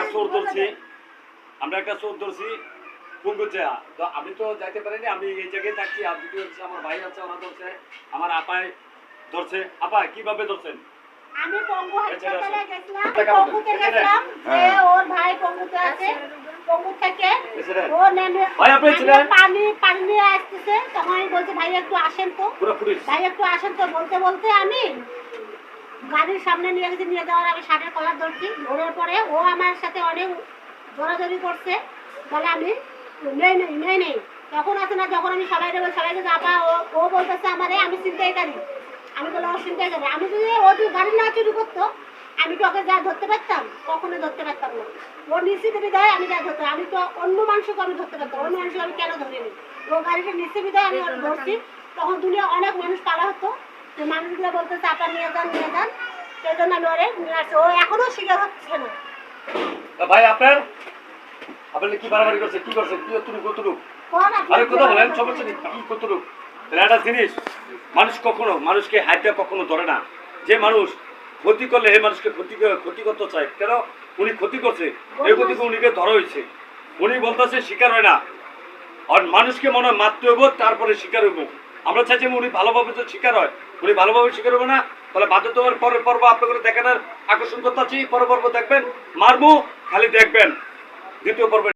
একটা চোর ধরছি। আমরা একটা চোর ধরছি পুঙ্গুচা তো আমি তো যাইতে পারিনি আমি এই জায়গায় থাকছি আর দ্বিতীয় হচ্ছে আমার ভাই আছে ওরা ধরছে আমার আপায় ধরছে। আপা কীভাবে ধরছেন? আমি পঙ্গু হাসপাতালে গেছিলাম পঙ্গুতে গেছিলাম যে হ্যাঁ। ওর ভাই পঙ্গুতে আছে। পঙ্গু থেকে ও নেমে ভাই, আপনি ছিলেন? পানি পানি নিয়ে আসতেছে। তখন আমি বলছি ভাই একটু আসেন তো। ভাই একটু আসেন তো। বলতে বলতে আমি গাড়ির সামনে নিয়ে গেছি নিয়ে যাওয়ার আমি শার্টের কলার ধরছি, ধরার পরে ও আমার সাথে অনেক জোরাজোরি করছে বলে আমি নেই নেই নেই নেই। তখন আছে না, যখন আমি সবাইকে বলি, সবাইকে যাবা ও ও বলতেছে আমারে, আমি চিন্তাই করি আমি বলে ও চিন্তাই করি আমি যদি ও যদি গাড়ি না চুরি করতো, আমি তো ওকে যা ধরতে পারতাম? কখনো ধরতে পারতাম না। ও নিশ্চিত বিদায় আমি যা ধরতে আমি তো অন্য মানুষকে আমি ধরতে পারতাম। অন্য মানুষকে আমি কেন ধরিনি? ও গাড়িটা নিচে বিদায় আমি ধরছি। তখন দুনিয়া অনেক মানুষ পালা হতো। তো মানুষগুলো বলতেছে আপনার নিয়ে যান নিয়ে যান। সেই জন্য আমি ওরে নিয়ে আসছি ও এখনও শিকার হচ্ছে না। ভাই আপনার? আপনি কি বাড়াবাড়ি করছে? কি করছে? কি কতটুকু কোন আরে কথা বলেন সমস্যা নেই কি কতটুকু? একটা জিনিস মানুষ কখনো মানুষকে হাইটা কখনো ধরে না। যে মানুষ ক্ষতি করলে এই মানুষকে ক্ষতি ক্ষতি করতে চায়। কেন? উনি ক্ষতি করছে। এই ক্ষতিকে উনিকে ধরা হয়েছে। উনি বলতেছে শিকার হয় না। আর মানুষকে মনে হয় মারতে হইব তারপরে শিকার হইব। আমরা চাইছি উনি ভালোভাবে তো শিকার হয়, উনি ভালোভাবে শিকার হবে না, তাহলে বাধ্যতার পরের পর্ব আপনাদের দেখানোর আকর্ষণ করতে আছি পরের পর্ব দেখবেন মারবো খালি দেখবেন। দ্বিতীয় পর্বে